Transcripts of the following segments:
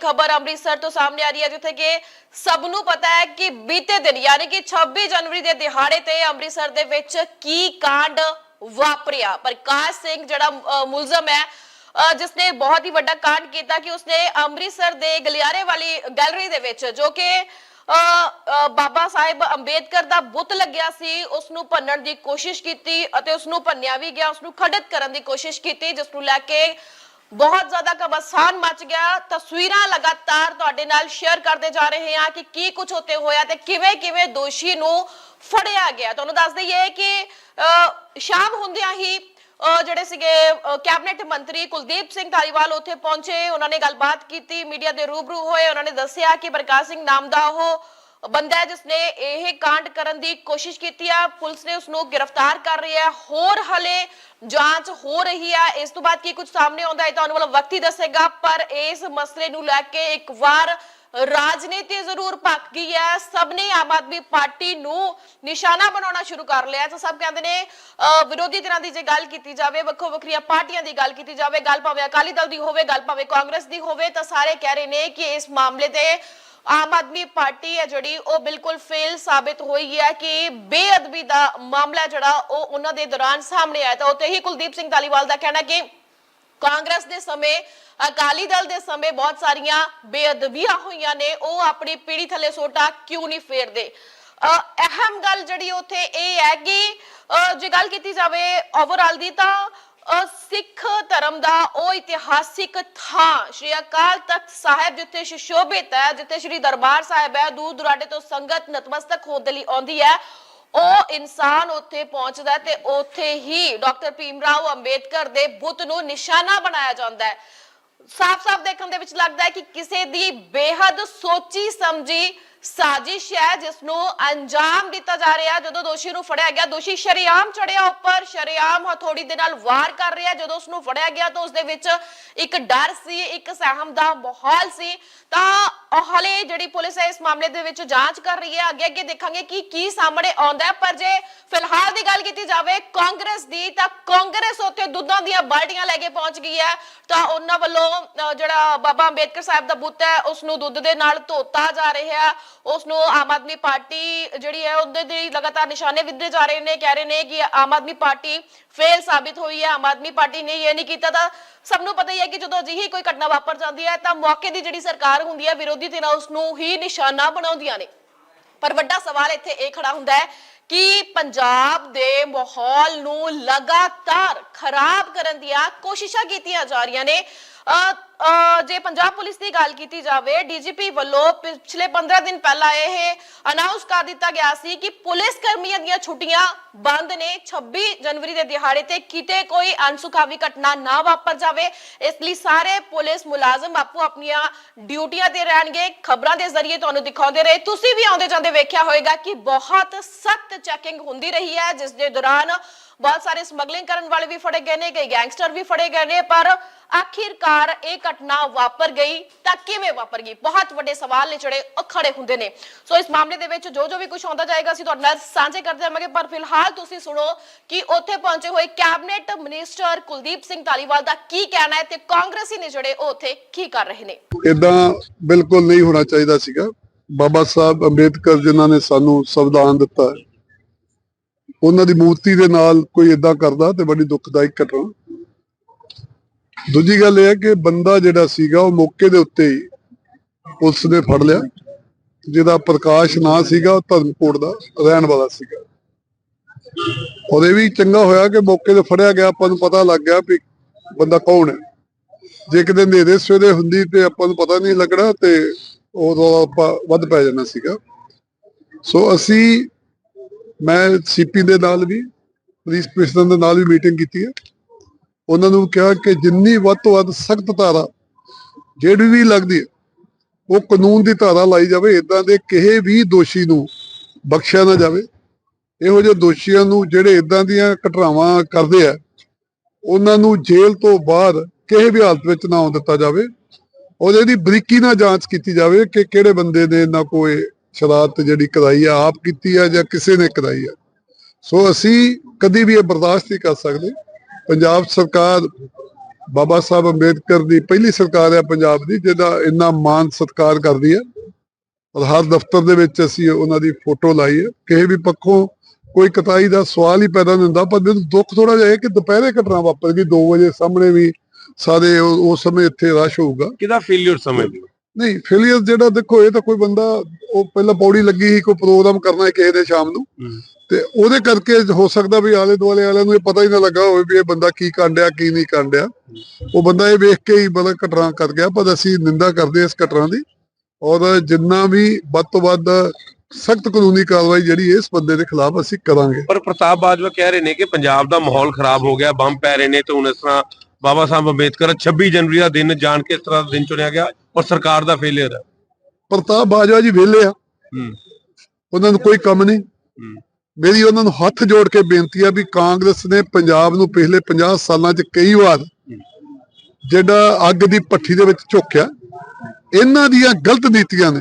ਖਬਰ ਅੰਮ੍ਰਿਤਸਰ ਤੋਂ ਸਾਹਮਣੇ ਆ ਰਹੀ ਹੈ ਜਿੱਥੇ ਕਿ ਸਭ ਨੂੰ ਪਤਾ ਹੈ ਕਿ ਬੀਤੇ ਦਿਨ ਯਾਨੀ ਕਿ 26 ਜਨਵਰੀ ਦੇ ਦਿਹਾੜੇ ਤੇ ਅੰਮ੍ਰਿਤਸਰ ਦੇ ਵਿੱਚ ਕੀ ਕਾਂਡ ਵਾਪਰਿਆ। ਪ੍ਰਕਾਸ਼ ਸਿੰਘ ਜਿਹੜਾ ਮੁਲਜ਼ਮ ਹੈ ਅ, ਜਿਸਨੇ ਬਹੁਤ ਹੀ ਵੱਡਾ ਕਾਂਡ ਕੀਤਾ ਕਿ ਉਸਨੇ ਅੰਮ੍ਰਿਤਸਰ ਦੇ ਗਲਿਆਰੇ ਵਾਲੀ ਗੈਲਰੀ ਦੇ ਵਿੱਚ ਜੋ ਕਿ ਅ, ਬਾਬਾ ਸਾਹਿਬ ਅੰਬੇਦਕਰ ਦਾ ਬੁੱਤ ਲੱਗਿਆ ਸੀ ਉਸ ਨੂੰ ਭੰਨਣ ਦੀ ਕੋਸ਼ਿਸ਼ ਕੀਤੀ ਅਤੇ ਉਸ ਨੂੰ ਭੰਨਿਆ ਵੀ ਗਿਆ ਉਸ ਨੂੰ ਖੰਡਿਤ ਕਰਨ ਦੀ ਕੋਸ਼ਿਸ਼ ਕੀਤੀ ਜਿਸ ਨੂੰ ਲੈ ਕੇ ਬਹੁਤ ਜ਼ਿਆਦਾ ਕਬਸਾਨ ਮਚ ਗਿਆ। ਤਸਵੀਰਾਂ ਲਗਾਤਾਰ ਤੁਹਾਡੇ ਨਾਲ ਸ਼ੇਅਰ ਕਰਦੇ ਜਾ ਰਹੇ ਹਾਂ ਕਿ ਕੀ ਕੁਝ ਉੱਤੇ ਹੋਇਆ ਤੇ ਕਿਵੇਂ ਕਿਵੇਂ ਦੋਸ਼ੀ ਨੂੰ ਫੜਿਆ ਗਿਆ। ਤੁਹਾਨੂੰ ਦੱਸ ਦਈਏ ਕਿ ਸ਼ਾਮ ਹੁੰਦਿਆਂ ਹੀ ਜਿਹੜੇ ਸੀਗੇ ਕੈਬਨਿਟ ਮੰਤਰੀ ਕੁਲਦੀਪ ਸਿੰਘ ਧਾਲੀਵਾਲ ਉੱਥੇ ਪਹੁੰਚੇ। ਉਹਨਾਂ ਨੇ ਗੱਲਬਾਤ ਕੀਤੀ, ਮੀਡੀਆ ਦੇ ਰੂਬਰੂ ਹੋਏ। ਉਹਨਾਂ ਨੇ ਦੱਸਿਆ ਕਿ ਪ੍ਰਕਾਸ਼ ਸਿੰਘ ਨਾਮ ਦਾ ਉਹ ਬੰਦਾ ਹੈ ਜਿਸਨੇ ਇਹ ਕਾਂਡ ਕਰਨ ਦੀ ਕੋਸ਼ਿਸ਼ ਕੀਤੀ ਆ ਪੁਲਿਸ ਨੇ ਉਸ ਨੂੰ ਗ੍ਰਿਫਤਾਰ ਕਰ ਰਹੀ ਹੈ। ਹੋਰ ਹਲੇ ਜਾਂਚ ਹੋ ਰਹੀ ਹੈ ਇਸ ਤੋਂ ਬਾਅਦ ਕੀ ਕੁਝ ਸਾਹਮਣੇ ਆਉਂਦਾ ਹੈ ਤੁਹਾਨੂੰ ਵੱਲੋਂ ਵਕਤ ਹੀ ਦੱਸੇਗਾ ਪਰ ਇਸ ਮਸਲੇ ਨੂੰ ਲੈ ਕੇ ਇੱਕ ਵਾਰ ਰਾਜਨੀਤੀ ਜ਼ਰੂਰ ਪੱਕ ਗਈ ਹੈ। ਸਭ ਨੇ ਆਮ ਆਦਮੀ ਪਾਰਟੀ ਨੂੰ ਨਿਸ਼ਾਨਾ ਬਣਾਉਣਾ ਸ਼ੁਰੂ ਕਰ ਲਿਆ ਤਾਂ ਸਭ ਕਹਿੰਦੇ ਨੇ ਅਹ, ਵਿਰੋਧੀ ਧਿਰਾਂ ਦੀ ਜੇ ਗੱਲ ਕੀਤੀ ਜਾਵੇ ਵੱਖੋ ਵੱਖਰੀਆਂ ਪਾਰਟੀਆਂ ਦੀ ਗੱਲ ਕੀਤੀ ਜਾਵੇ ਗੱਲ ਭਾਵੇਂ ਅਕਾਲੀ ਦਲ ਦੀ ਹੋਵੇ ਗੱਲ ਭਾਵੇਂ ਕਾਂਗਰਸ ਦੀ ਹੋਵੇ ਤਾਂ ਸਾਰੇ ਕਹਿ ਰਹੇ ਨੇ ਕਿ ਇਸ ਮਾਮਲੇ ਤੇ ਆਮ ਆਦਮੀ ਪਾਰਟੀ ਹੈ ਜਿਹੜੀ ਉਹ ਬਿਲਕੁਲ ਫੇਲ ਸਾਬਿਤ ਹੋਈ ਹੈ ਕਿ ਬੇਅਦਬੀ ਦਾ ਮਾਮਲਾ ਜਿਹੜਾ ਉਹ ਉਹਨਾਂ ਦੇ ਦੌਰਾਨ ਸਾਹਮਣੇ ਆਇਆ ਤਾਂ ਉੱਥੇ ਹੀ ਕੁਲਦੀਪ ਸਿੰਘ ਧਾਲੀਵਾਲ ਦਾ ਕਹਿਣਾ ਕਿ ਕਾਂਗਰਸ ਦੇ ਸਮੇਂ ਅਕਾਲੀ ਦਲ ਦੇ ਸਮੇਂ ਬਹੁਤ ਸਾਰੀਆਂ ਬੇਅਦਬੀਆਂ ਹੋਈਆਂ ਨੇ ਉਹ ਆਪਣੀ ਪੀੜੀ ਥੱਲੇ ਸੋਟਾ ਕਿਉਂ ਨਹੀਂ ਫੇਰਦੇ? ਅਹਿਮ ਗੱਲ ਜਿਹੜੀ ਉੱਥੇ ਇਹ ਹੈ ਕਿ ਅ, ਜੇ ਗੱਲ ਕੀਤੀ ਜਾਵੇ ਓਵਰਆਲ ਦੀ ਤਾਂ ਸਿੱਖ ਧਰਮ ਦਾ ਉਹ ਇਤਿਹਾਸਿਕ ਥਾਂ, ਸ਼੍ਰੀ ਅਕਾਲ ਤਖਤ ਸਾਹਿਬ, ਜਿੱਥੇ ਸ਼ਿਸ਼ੋਭਿਤ ਹੈ ਜਿੱਥੇ ਸ਼੍ਰੀ ਦਰਬਾਰ ਸਾਹਿਬ ਹੈ, ਦੂਰ ਦੁਰਾਡੇ ਤੋਂ ਸੰਗਤ ਨਤਮਸਤਕ ਹੋਣ ਦੇ ਲਈ ਆਉਂਦੀ ਹੈ, ਉਹ ਇਨਸਾਨ ਉੱਥੇ ਪਹੁੰਚਦਾ ਤੇ ਉੱਥੇ ਹੀ ਡਾਕਟਰ ਭੀਮ ਰਾਓ ਅੰਬੇਦਕਰ ਦੇ ਬੁੱਤ ਨੂੰ ਨਿਸ਼ਾਨਾ ਬਣਾਇਆ ਜਾਂਦਾ ਹੈ। ਸਾਫ਼-ਸਾਫ਼ ਦੇਖਣ ਦੇ ਵਿੱਚ ਲੱਗਦਾ ਹੈ ਕਿ ਕਿਸੇ ਦੀ ਬੇਹੱਦ ਸੋਚੀ ਸਮਝੀ ਸਾਜ਼ਿਸ਼ ਹੈ ਜਿਸ ਨੂੰ ਅੰਜਾਮ ਦਿੱਤਾ ਜਾ ਰਿਹਾ ਜਦੋਂ ਦੋਸ਼ੀ ਨੂੰ ਫੜਿਆ ਗਿਆ, ਦੋਸ਼ੀ ਸ਼ਰੇਆਮ ਚੜਿਆ ਉੱਪਰ। ਸ਼ਰੇਆਮ ਹਥੌੜੀ ਦੇ ਨਾਲ ਵਾਰ ਕਰ ਰਿਹਾ ਜਦੋਂ ਉਸ ਨੂੰ ਫੜਿਆ ਗਿਆ, ਤਾਂ ਉਸ ਦੇ ਵਿੱਚ ਇੱਕ ਡਰ ਸੀ, ਇੱਕ ਸਹਿਮ ਦਾ ਮਾਹੌਲ ਸੀ। ਤਾਂ ਹਾਲੇ ਜਿਹੜੀ ਪੁਲਿਸ ਹੈ, ਇਸ ਮਾਮਲੇ ਦੇ ਵਿੱਚ ਜਾਂਚ ਕਰ ਰਹੀ ਹੈ। ਅੱਗੇ ਅੱਗੇ ਦੇਖਾਂਗੇ ਕਿ ਕੀ ਸਾਹਮਣੇ ਆਉਂਦਾ ਹੈ। ਪਰ ਜੇ ਫਿਲਹਾਲ ਦੀ ਗੱਲ ਕੀਤੀ ਜਾਵੇ ਕਾਂਗਰਸ ਦੀ, ਤਾਂ ਕਾਂਗਰਸ ਉੱਥੇ ਦੁੱਧਾਂ ਦੀਆਂ ਬਾਲਟੀਆਂ ਲੈ ਕੇ ਪਹੁੰਚ ਗਈ ਹੈ। ਤਾਂ ਉਹਨਾਂ ਵੱਲੋਂ ਜਿਹੜਾ ਬਾਬਾ ਅੰਬੇਦਕਰ ਸਾਹਿਬ ਦਾ ਬੁੱਤ ਹੈ ਉਸ ਨੂੰ ਦੁੱਧ ਦੇ ਨਾਲ ਧੋਤਾ ਜਾ ਰਿਹਾ ਹੈ। ਉਸ ਨੂੰ ਆਮ ਆਦਮੀ ਪਾਰਟੀ ਜਿਹੜੀ ਹੈ, ਉਹਦੇ ਦੇ ਲਗਾਤਾਰ ਨਿਸ਼ਾਨੇ ਵਿਧੇ ਜਾ ਰਹੇ ਨੇ, ਕਹਿ ਰਹੇ ਨੇ ਕਿ ਆਮ ਆਦਮੀ ਪਾਰਟੀ ਫੇਲ ਸਾਬਿਤ ਹੋਈ ਹੈ, ਆਮ ਆਦਮੀ ਪਾਰਟੀ ਨੇ ਇਹ ਨਹੀਂ ਕੀਤਾ ਤਾਂ ਸਭ ਨੂੰ ਪਤਾ ਹੀ ਹੈ ਕਿ ਜਦੋਂ ਅਜਿਹੀ ਕੋਈ ਘਟਨਾ ਵਾਪਰ ਜਾਂਦੀ ਹੈ, ਤਾਂ ਮੌਕੇ ਦੀ ਜਿਹੜੀ ਸਰਕਾਰ ਹੁੰਦੀ ਹੈ, ਵਿਰੋਧੀ ਧਿਰਾਂ ਉਸ ਨੂੰ ਹੀ ਨਿਸ਼ਾਨਾ ਬਣਾਉਂਦੀਆਂ ਨੇ। ਪਰ ਵੱਡਾ ਸਵਾਲ ਇੱਥੇ ਇਹ ਖੜਾ ਹੁੰਦਾ ਹੈ ਕਿ ਪੰਜਾਬ ਦੇ ਮਾਹੌਲ ਨੂੰ ਲਗਾਤਾਰ ਖਰਾਬ ਕਰਨ ਦੀਆਂ ਕੋਸ਼ਿਸ਼ਾਂ ਕੀਤੀਆਂ ਜਾ ਰਹੀਆਂ ਨੇ। ਜੇ ਪੰਜਾਬ ਪੁਲਿਸ ਦੀ ਗੱਲ ਕੀਤੀ ਜਾਵੇ, ਡੀਜੀਪੀ ਵੱਲੋਂ ਪਿਛਲੇ 15 ਦਿਨ ਪਹਿਲਾਂ ਇਹ ਅਨਾਉਂਸ ਕਰ ਦਿੱਤਾ ਗਿਆ ਸੀ ਕਿ ਪੁਲਿਸ ਕਰਮੀਆਂ ਦੀਆਂ ਛੁੱਟੀਆਂ ਬੰਦ ਨੇ। 26 ਜਨਵਰੀ ਦੇ ਦਿਹਾੜੇ ਤੇ ਕਿਤੇ ਕੋਈ ਅਨਸੁਖਾਵੀ ਘਟਨਾ ਨਾ ਵਾਪਰ ਜਾਵੇ। ਇਸ ਲਈ ਸਾਰੇ ਪੁਲਿਸ ਮੁਲਾਜ਼ਮ ਆਪੋ ਆਪਣੀਆਂ ਡਿਊਟੀਆਂ ਤੇ ਰਹਿਣਗੇ। ਖਬਰਾਂ ਦੇ ਜ਼ਰੀਏ ਤੁਹਾਨੂੰ ਦਿਖਾਉਂਦੇ ਰਹੇ। ਤੁਸੀਂ ਵੀ ਆਉਂਦੇ ਜਾਂਦੇ ਵੇਖਿਆ ਹੋਵੇਗਾ ਕਿ ਬਹੁਤ ਸਖਤ ਚੈਕਿੰਗ ਹੁੰਦੀ ਰਹੀ ਹੈ, ਜਿਸ ਦੇ ਦੌਰਾਨ ਬਹੁਤ ਸਾਰੇ ਸਮਗਲਿੰਗ ਕਰਨ ਵਾਲੇ ਵੀ ਫੜੇ ਗਏ ਨੇ ਕਈ ਗੈਂਗਸਟਰ ਵੀ ਫੜੇ ਗਏ ਨੇ ਪਰ ਆਖਿਰਕਾਰ ਇਹ ਘਟਨਾ ਵਾਪਰ ਗਈ ਤਾਂ ਕਿਵੇਂ ਵਾਪਰ ਗਈ? ਬਹੁਤ ਵੱਡੇ ਸਵਾਲ ਨੇ ਜਿਹੜੇ ਖੜੇ ਹੁੰਦੇ ਨੇ। ਸੋ ਇਸ ਮਾਮਲੇ ਦੇ ਵਿੱਚ ਜੋ ਜੋ ਵੀ ਕੁਝ ਆਉਂਦਾ ਜਾਏਗਾ ਅਸੀਂ ਤੁਹਾਡੇ ਨਾਲ ਸਾਂਝੇ ਕਰਦੇ ਰਹਾਂਗੇ। ਪਰ ਫਿਲਹਾਲ ਤੁਸੀਂ ਸੁਣੋ ਕਿ ਉੱਥੇ ਪਹੁੰਚੇ ਹੋਏ ਕੈਬਨਿਟ ਮਿਨਿਸਟਰ ਕੁਲਦੀਪ ਸਿੰਘ ਧਾਲੀਵਾਲ ਦਾ ਕੀ ਕਹਿਣਾ ਹੈ ਤੇ ਕਾਂਗਰਸੀ ਨੇ ਜਿਹੜੇ ਉਹ ਉੱਥੇ ਕੀ ਕਰ ਰਹੇ ਨੇ? ਇਦਾਂ ਬਿਲਕੁਲ ਨਹੀਂ ਹੋਣਾ ਚਾਹੀਦਾ ਸੀਗਾ। ਬਾਬਾ ਸਾਹਿਬ ਅੰਬੇਦਕਰ ਜਿਨ੍ਹਾਂ ਨੇ ਸਾਨੂੰ ਸੰਵਿਧਾਨ ਦਿੱਤਾ ਹੈ, ਉਹਨਾਂ ਦੀ ਮੂਰਤੀ ਦੇ ਨਾਲ ਕੋਈ ਇਦਾਂ ਕਰਦਾ ਤੇ ਬੜੀ ਦੁਖਦਾਇਕ ਘਟਨਾ। ਦੂਜੀ ਗੱਲ ਇਹ ਹੈ ਕਿ ਬੰਦਾ ਜਿਹੜਾ ਸੀਗਾ, ਉਹ ਮੌਕੇ ਦੇ ਉੱਤੇ ਹੀ ਪੁਲਿਸ ਨੇ ਫੜ ਲਿਆ। ਜਿਹਦਾ ਪ੍ਰਕਾਸ਼ ਨਾਂ ਸੀਗਾ, ਉਹ ਧਰਮਕੋਟ ਦਾ ਰਹਿਣ ਵਾਲਾ ਸੀਗਾ। ਉਹਦੇ ਵੀ ਚੰਗਾ ਹੋਇਆ ਕਿ ਮੌਕੇ ਤੇ ਫੜਿਆ ਗਿਆ। ਆਪਾਂ ਨੂੰ ਪਤਾ ਲੱਗ ਗਿਆ ਵੀ ਬੰਦਾ ਕੌਣ ਹੈ। ਜੇ ਕਿਤੇ ਨੇਰੇ ਸਵੇਰੇ ਹੁੰਦੀ ਤੇ ਆਪਾਂ ਨੂੰ ਪਤਾ ਨਹੀਂ ਲੱਗਣਾ ਤੇ ਉਦੋਂ ਆਪਾਂ ਵੱਧ ਪੈ ਜਾਣਾ ਸੀਗਾ। ਸੋ ਅਸੀਂ ਮੈਂ ਸੀਪੀ ਦੇ ਨਾਲ ਵੀ ਪੁਲਿਸ ਕਮਿਸ਼ਨਰ ਦੇ ਨਾਲ ਵੀ ਮੀਟਿੰਗ ਕੀਤੀ ਹੈ। ਉਹਨਾਂ ਨੂੰ ਕਿਹਾ ਕਿ ਜਿੰਨੀ ਵੱਧ ਤੋਂ ਵੱਧ ਸਖਤ ਧਾਰਾ ਜਿਹੜੀ ਵੀ ਲੱਗਦੀ ਹੈ, ਉਹ ਕਾਨੂੰਨ ਦੀ ਧਾਰਾ ਲਾਈ ਜਾਵੇ ਇਦਾਂ ਦੇ ਕਿਸੇ ਵੀ ਦੋਸ਼ੀ ਨੂੰ ਬਖਸ਼ਿਆ ਨਾ ਜਾਵੇ। ਇਹੋ ਜਿਹੇ ਦੋਸ਼ੀਆਂ ਨੂੰ ਜਿਹੜੇ ਇਦਾਂ ਦੀਆਂ ਘਟਨਾਵਾਂ ਕਰਦੇ ਆ, ਉਹਨਾਂ ਨੂੰ ਜੇਲ੍ਹ ਤੋਂ ਬਾਹਰ ਕਿਸੇ ਵੀ ਹਾਲਤ ਵਿੱਚ ਨਾ ਆਉਣ ਦਿੱਤਾ ਜਾਵੇ। ਔਰ ਇਹਦੀ ਬਰੀਕੀ ਨਾਲ ਜਾਂਚ ਕੀਤੀ ਜਾਵੇ ਕਿ ਕਿਹੜੇ ਬੰਦੇ ਨੇ ਇਹਨਾਂ ਕੋਈ ਸ਼ਰਾਰਤ ਜਿਹੜੀ ਕਰਾਈ ਆ, ਆਪ ਕੀਤੀ ਆ ਜਾਂ ਕਿਸੇ ਨੇ ਕਰਾਈ ਆ। ਸੋ ਅਸੀਂ ਕਦੀ ਵੀ ਇਹ ਬਰਦਾਸ਼ਤ ਨਹੀਂ ਕਰ ਸਕਦੇ। ਪੰਜਾਬ ਸਰਕਾਰ ਬਾਬਾ ਸਾਹਿਬ ਅੰਬੇਦਕਰ ਦੀ ਪਹਿਲੀ ਸਰਕਾਰ ਹੈ ਪੰਜਾਬ ਦੀ, ਜਿਹਦਾ ਇੰਨਾ ਮਾਨ ਸਤਿਕਾਰ ਕਰਦੀ ਹੈ ਔਰ ਹਰ ਦਫ਼ਤਰ ਦੇ ਵਿੱਚ ਅਸੀਂ ਉਹਨਾਂ ਦੀ ਫੋਟੋ ਲਾਈ ਹੈ ਕਿਸੇ ਵੀ ਪੱਖੋਂ ਕੋਈ ਕਤਾਈ ਦਾ ਸਵਾਲ ਹੀ ਪੈਦਾ ਨਹੀਂ ਹੁੰਦਾ, ਪਰ ਮੈਨੂੰ ਦੁੱਖ ਥੋੜਾ ਜਿਹਾ ਹੈ ਕਿ ਦੁਪਹਿਰੇ ਘਟਨਾ ਵਾਪਰ ਗਈ 2 ਵਜੇ ਸਾਹਮਣੇ ਵੀ ਸਾਰੇ ਉਸ ਸਮੇਂ ਇੱਥੇ ਰਸ਼ ਹੋਊਗਾ। ਕਿਹਦਾ ਫੇਲਿਅਰ ਸਮਝਦੇ ਨਹੀਂ ਫੇਲੀਅਰ ਜਿਹੜਾ ਦੇਖੋ ਇਹ ਤਾਂ ਕੋਈ ਬੰਦਾ ਉਹ ਪਹਿਲਾਂ ਪੌੜੀ ਲੱਗੀ ਸੀ ਕੋਈ ਪ੍ਰੋਗਰਾਮ ਕਰਨਾ ਹੈ ਕਿਸੇ ਦੇ ਸ਼ਾਮ ਨੂੰ। ਤੇ ਉਹਦੇ ਕਰਕੇ ਹੋ ਸਕਦਾ ਵੀ ਆਲੇ ਦੁਆਲੇ ਵਾਲਿਆਂ ਨੂੰ ਇਹ ਪਤਾ ਹੀ ਨਾ ਲੱਗਾ ਹੋਵੇ ਵੀ ਇਹ ਬੰਦਾ ਕੀ ਕਾਂਡਿਆ ਕੀ ਨਹੀਂ ਕਾਂਡਿਆ ਉਹ ਬੰਦਾ ਇਹ ਵੇਖ ਕੇ ਹੀ ਬੜਾ ਘਟਨਾ ਕਰ ਗਿਆ ਪਰ ਅਸੀਂ ਨਿੰਦਾ ਕਰਦੇ ਇਸ ਘਟਨਾ ਦੀ। ਔਰ ਜਿੰਨਾ ਵੀ ਵੱਧ ਤੋਂ ਵੱਧ ਸਖਤ ਕਾਨੂੰਨੀ ਕਾਰਵਾਈ ਜਿਹੜੀ ਇਸ ਬੰਦੇ ਦੇ ਖਿਲਾਫ ਅਸੀਂ ਕਰਾਂਗੇ। ਪਰ ਪ੍ਰਤਾਪ ਬਾਜਵਾ ਕਹਿ ਰਹੇ ਨੇ ਕਿ ਪੰਜਾਬ ਦਾ ਮਾਹੌਲ ਖਰਾਬ ਹੋ ਗਿਆ ਬੰਬ ਪੈ ਰਹੇ ਨੇ ਤੇ ਹੁਣ ਇਸ ਤਰ੍ਹਾਂ ਬਾਬਾ ਸਾਹਿਬ ਅੰਬੇਦਕਰ 26 ਜਨਵਰੀ ਦਾ ਦਿਨ ਜਾਣ ਕੇ ਇਸ ਤਰ੍ਹਾਂ ਦਾ ਦਿਨ ਚੁਣਿਆ ਗਿਆ ਔਰ ਸਰਕਾਰ ਦਾ ਫੇਲਿਅਰ ਹੈ। ਪ੍ਰਤਾਪ ਬਾਜਵਾ ਜੀ ਵਿਹਲੇ ਆ। ਉਹਨਾਂ ਨੂੰ ਕੋਈ ਕੰਮ ਨਹੀਂ। ਮੇਰੀ ਉਹਨਾਂ ਨੂੰ ਹੱਥ ਜੋੜ ਕੇ ਬੇਨਤੀ ਆ ਵੀ ਕਾਂਗਰਸ ਨੇ ਪੰਜਾਬ ਨੂੰ ਪਿਛਲੇ 50 ਸਾਲਾਂ 'ਚ ਕਈ ਵਾਰ ਜਿਹੜਾ ਅੱਗ ਦੀ ਭੱਠੀ ਦੇ ਵਿੱਚ ਝੋਕਿਆ ਇਹਨਾਂ ਦੀਆਂ ਗਲਤ ਨੀਤੀਆਂ ਨੇ।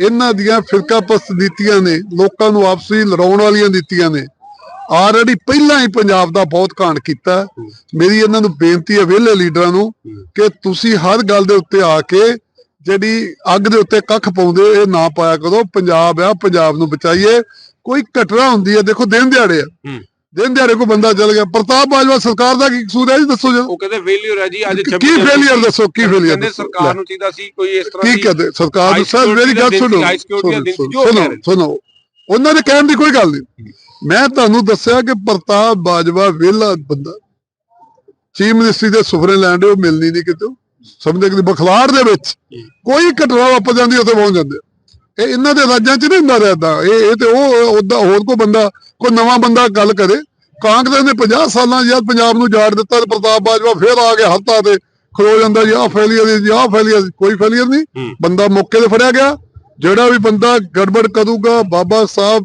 ਇਹਨਾਂ ਦੀਆਂ ਫਿਰਕਾਪਸਤ ਨੀਤੀਆਂ ਨੇ ਲੋਕਾਂ ਨੂੰ ਆਪਸੀ ਲੜਾਉਣ ਵਾਲੀਆਂ ਨੀਤੀਆਂ ਨੇ। ਆਲਰੇਡੀ ਪਹਿਲਾਂ ਹੀ ਪੰਜਾਬ ਦਾ ਬਹੁਤ ਘਾਣ ਕੀਤਾ। ਮੇਰੀ ਇਹਨਾਂ ਨੂੰ ਬੇਨਤੀ ਹੈ ਵਿਹਲੇ ਲੀਡਰਾਂ ਨੂੰ ਕਿ ਤੁਸੀਂ ਹਰ ਗੱਲ ਦੇ ਉੱਤੇ ਆ ਕੇ ਜਿਹੜੀ ਅੱਗ ਦੇ ਉੱਤੇ ਕੱਖ ਪਾਉਂਦੇ ਇਹ ਨਾ ਪਾਇਆ ਕਰੋ। ਪੰਜਾਬ ਆ ਪੰਜਾਬ ਨੂੰ ਬਚਾਈਏ। ਕੋਈ ਘਟਨਾ ਹੁੰਦੀ ਹੈ ਦੇਖੋ ਦਿਨ ਦਿਹਾੜੇ ਆ। ਦਿਨ ਦਿਹਾੜੇ ਕੋਈ ਬੰਦਾ ਚਲ ਗਿਆ। ਪ੍ਰਤਾਪ ਬਾਜਵਾ ਸਰਕਾਰ ਦਾ ਕੀ ਕਸੂਰ ਹੈ ਜੀ ਦੱਸੋ ਜਰਾ ਉਹ ਕਹਿੰਦੇ ਫੇਲਿਅਰ ਹੈ ਜੀ ਅੱਜ 26 ਕੀ ਫੇਲੀਅਰ ਦੱਸੋ ਕੀ ਫੇਲੀਅਰ ਕਹਿੰਦੇ ਸਰਕਾਰ ਨੂੰ ਚਾਹੀਦਾ ਸੀ ਕੋਈ ਇਸ ਤਰ੍ਹਾਂ ਕੀ ਕਹਦੇ? ਸਰਕਾਰ ਨੂੰ ਸਰ ਮੇਰੀ ਗੱਲ ਸੁਣੋ। ਜੋ। ਸੁਣੋ। ਉਹਨਾਂ ਦੇ ਕਹਿਣ ਦੀ ਕੋਈ ਗੱਲ ਨਹੀਂ। ਮੈਂ ਤੁਹਾਨੂੰ ਦੱਸਿਆ ਕਿ ਪ੍ਰਤਾਪ ਬਾਜਵਾ ਵਿਹਲਾ ਬੰਦਾ। ਚੀਫ ਮਿਨਿਸਟਰੀ ਦੇ ਸੁਫਰੇ ਲੈਂਡ ਉਹ ਮਿਲਣੀ ਨਹੀਂ ਕਿਤੇ। ਸਮਝਦੇ ਕਿ ਬਖਲਾੜ ਦੇ ਵਿੱਚ ਕੋਈ ਘਟਨਾ ਵਾਪਰ ਜਾਂਦੀ ਉੱਥੇ ਪਹੁੰਚ ਜਾਂਦੇ। ਇਹ ਇਹਨਾਂ ਦੇ ਰਾਜਾਂ 'ਚ ਨਹੀਂ ਹੁੰਦਾ ਰਹਿਦਾ। ਇਹ ਇਹ ਤੇ ਉਹ ਉਹਦਾ ਹੋਰ ਕੋਈ ਬੰਦਾ ਕੋਈ ਨਵਾਂ ਬੰਦਾ ਗੱਲ ਕਰੇ। ਕਾਂਗਰਸ ਨੇ 50 ਸਾਲਾਂ ਜਦ ਪੰਜਾਬ ਨੂੰ ਜਾੜ ਦਿੱਤਾ ਤੇ ਪ੍ਰਤਾਪ ਬਾਜਵਾ ਫੇਰ ਆ ਕੇ ਹੱਥਾਂ ਤੇ ਖਲੋ ਜਾਂਦਾ ਜੀ ਆਹ ਫੈਲੀਅਰ ਜੀ ਆਹ ਫੈਲੀਅਰ ਕੋਈ ਫੈਲੀਅਰ ਨਹੀਂ। ਬੰਦਾ ਮੌਕੇ ਤੇ ਫੜਿਆ ਗਿਆ। ਜਿਹੜਾ ਵੀ ਬੰਦਾ ਗੜਬੜ ਕਰੂਗਾ ਬਾਬਾ ਸਾਹਿਬ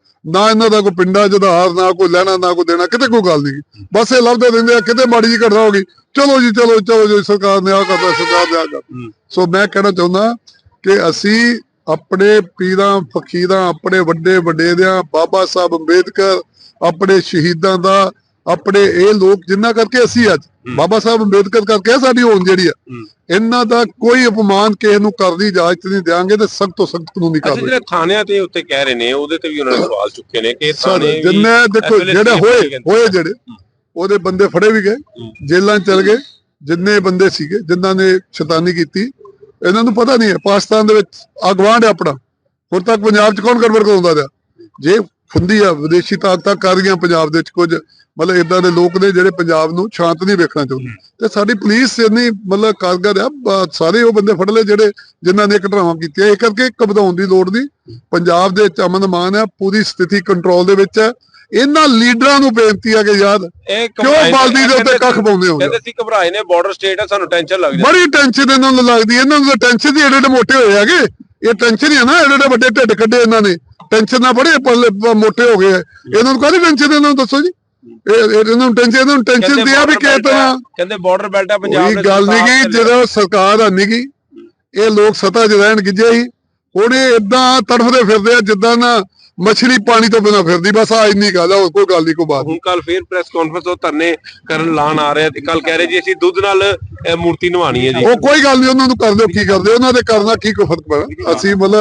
ਨਾ ਇਹਨਾਂ ਦਾ ਕੋਈ ਪਿੰਡਾਂ ਚ ਆਧਾਰ ਨਾ ਕੋਈ ਲੈਣਾ ਨਾ ਕੋਈ ਦੇਣਾ ਕਿਤੇ ਕੋਈ ਗੱਲ ਨਹੀਂ ਬਸ ਇਹ ਲੱਭਦੇ ਰਹਿੰਦੇ ਆ ਕਿਤੇ ਮਾੜੀ ਜੀ ਘਟਨਾ ਹੋ ਗਈ ਚਲੋ ਜੀ ਚਲੋ ਚਲੋ ਜੀ ਸਰਕਾਰ ਨੇ ਆ ਕਰਤਾ ਸਰਕਾਰ ਨੇ ਆ ਕਰਤਾ। ਸੋ ਮੈਂ ਕਹਿਣਾ ਚਾਹੁੰਦਾ ਕਿ ਅਸੀਂ ਆਪਣੇ ਪੀਰਾਂ ਫਕੀਰਾਂ ਆਪਣੇ ਵੱਡੇ ਵਡੇਰਿਆਂ ਬਾਬਾ ਸਾਹਿਬ ਅੰਬੇਦਕਰ ਆਪਣੇ ਸ਼ਹੀਦਾਂ ਦਾ ਆਪਣੇ ਇਹ ਲੋਕ ਜਿੰਨਾ ਕਰਕੇ ਅਸੀਂ ਅੱਜ। ਬਾਬਾ ਸਾਹਿਬ ਅੰਬੇਦਕਰ ਕਰਕੇ ਸਾਡੀ ਹੋਣ ਜਿਹੜੀ ਆ। ਇਹਨਾਂ ਦਾ ਕੋਈ ਅਪਮਾਨ ਕਿਸੇ ਨੂੰ ਕਰਨ ਦੀ ਇਜਾਜ਼ਤ ਨਹੀਂ ਦਿਆਂਗੇ ਤੇ ਸਖਤ ਤੋਂ ਸਖਤ ਕਾਨੂੰਨੀ ਕਾਰਵਾਈ ਜਿਹੜੇ ਥਾਣਿਆਂ ਤੇ ਉੱਤੇ ਕਹਿ ਰਹੇ ਨੇ ਉਹਦੇ ਤੇ ਵੀ ਉਹਨਾਂ ਨੇ ਸਵਾਲ ਚੁੱਕੇ ਨੇ ਕਿ ਥਾਣੇ ਜਿੰਨੇ ਦੇਖੋ ਜਿਹੜੇ ਹੋਏ। ਹੋਏ ਜਿਹੜੇ ਉਹਦੇ ਬੰਦੇ ਫੜੇ ਵੀ ਗਏ ਜੇਲ੍ਹਾਂ 'ਚ ਚਲ ਗਏ ਜਿੰਨੇ ਬੰਦੇ ਸੀਗੇ ਜਿਨ੍ਹਾਂ ਨੇ ਸ਼ੈਤਾਨੀ ਕੀਤੀ ਇਹਨਾਂ ਨੂੰ ਪਤਾ ਨਹੀਂ ਹੈ ਪਾਕਿਸਤਾਨ ਦੇ ਵਿੱਚ ਅਗਵਾਂਡ ਹੈ ਆਪਣਾ ਹੁਣ ਤੱਕ ਪੰਜਾਬ 'ਚ ਕੌਣ ਗੜਬੜ ਕਰਾਉਂਦਾ ਰਿਹਾ ਜੇ ਹੁੰਦੀ ਆ ਵਿਦੇਸ਼ੀ ਤਾਕਤਾਂ ਕਰ ਰਹੀਆਂ ਪੰਜਾਬ ਦੇ ਵਿੱਚ ਕੁਝ ਮਤਲਬ ਇਦਾਂ ਦੇ ਲੋਕ ਨੇ ਜਿਹੜੇ ਪੰਜਾਬ ਨੂੰ ਸ਼ਾਂਤ ਨਹੀਂ ਵੇਖਣਾ ਚਾਹੁੰਦੇ। ਤੇ ਸਾਡੀ ਪੁਲਿਸ ਇੰਨੀ ਮਤਲਬ ਕਾਰਗਰ ਆ ਸਾਰੇ ਉਹ ਬੰਦੇ ਫੜ ਲਏ ਜਿਹੜੇ ਜਿਨ੍ਹਾਂ ਨੇ ਘਟਨਾਵਾਂ ਕੀਤੀਆਂ। ਇਹ ਕਰਕੇ ਘਬਰਾਉਣ ਦੀ ਲੋੜ ਨਹੀਂ। ਪੰਜਾਬ ਦੇ ਵਿੱਚ ਅਮਨ ਮਾਨ ਹੈ ਪੂਰੀ ਸਥਿਤੀ ਕੰਟਰੋਲ ਦੇ ਵਿੱਚ ਹੈ ਇਹਨਾਂ ਲੀਡਰਾਂ ਨੂੰ ਬੇਨਤੀ ਹੈ ਕਿ ਯਾਦ ਕਿਉਂ ਬਾਲਦੀ ਦੇ ਉੱਤੇ ਕੱਖ ਪਾਉਂਦੇ ਹੋ ਕਹਿੰਦੇ ਸੀ ਘਬਰਾਏ ਨੇ ਬਾਰਡਰ ਸਟੇਟ ਆ ਸਾਨੂੰ ਟੈਨਸ਼ਨ ਲੱਗ ਜਾਂਦੀ। ਬੜੀ ਟੈਨਸ਼ਨ ਇਹਨਾਂ ਨੂੰ ਲੱਗਦੀ। ਇਹਨਾਂ ਨੂੰ ਟੈਨਸ਼ਨ ਦੀ ਏਡੇ ਏਡੇ ਮੋਟੇ ਹੋਏ ਹੈਗੇ। ਇਹ ਟੈਨਸ਼ਨ ਹੀ ਹੈ ਨਾ ਏਡੇ ਏਡੇ ਵੱਡੇ ਢਿੱਡ ਕੱਢੇ ਇਹਨਾਂ ਨੇ। ਟੈਨਸ਼ਨ ਨਾਲ ਬੜੇ ਪੱਲੇ ਮੋਟੇ ਹੋ ਗਏ ਆ। ਇਹਨਾਂ ਨੂੰ ਕਾਹਦੀ ਟੈਨਸ਼ਨ ਇਹਨਾਂ ਨੂੰ ਦੱਸੋ ਜੀ। ਇਹ ਇਹ- ਇਹਨਾਂ ਨੂੰ ਟੈਨਸ਼ਨ ਇਹਨਾਂ ਨੂੰ ਟੈਨਸ਼ਨ ਦਿਆ ਵੀ ਕਿਸ ਤਰ੍ਹਾਂ। ਕਹਿੰਦੇ ਬਾਰਡਰ ਬੈਲਟ ਆ ਪੰਜਾਬ ਕੋਈ ਦੇ ਗੱਲ ਨਹੀਂ ਤੇ ਜਦੋਂ ਸਰਕਾਰ ਆਨੀ ਗਈ ਇਹ ਲੋਕ ਸਤਾ 'ਚ ਰਹਿਣ ਗਿੱਜੇ ਸੀ। ਹੁਣ ਇਹ ਇਦਾਂ ਤੜਫਦੇ ਫਿਰਦੇ ਆ ਜਿੱਦਾਂ ਨਾ ਮਛਲੀ ਪਾਣੀ ਤੋਂ ਬਿਨਾ ਫਿਰਦੀ। ਬਸ ਆ ਇੰਨੀ ਗੱਲ ਆ ਹੋਰ ਕੋਈ ਗੱਲ ਨਹੀਂ ਕੋਈ ਬਾਤ ਨਹੀਂ। ਹੁਣ ਕੱਲ ਫੇਰ ਪ੍ਰੈਸ ਕਾਨਫਰੰਸ ਉਹ ਧਰਨੇ ਕਰਨ ਲਾਣ ਆ ਰਹੇ। ਆ ਤੇ ਕੱਲ ਕਹਿ ਰਹੇ ਜੀ ਅਸੀਂ ਦੁੱਧ ਨਾਲ ਇਹ ਮੂਰਤੀ ਨਵਾਣੀ ਹੈ ਜੀ। ਉਹ ਕੋਈ ਗੱਲ ਨਹੀਂ ਉਹਨਾਂ ਨੂੰ ਕਰ ਦਿਓ ਕੀ ਕਰਦੇ ਉਹਨਾਂ ਦੇ ਕਰਨਾ ਕੀ ਕੋਈ ਫ਼ਰਕ ਪੈਣਾ? ਅਸੀਂ ਮਤਲਬ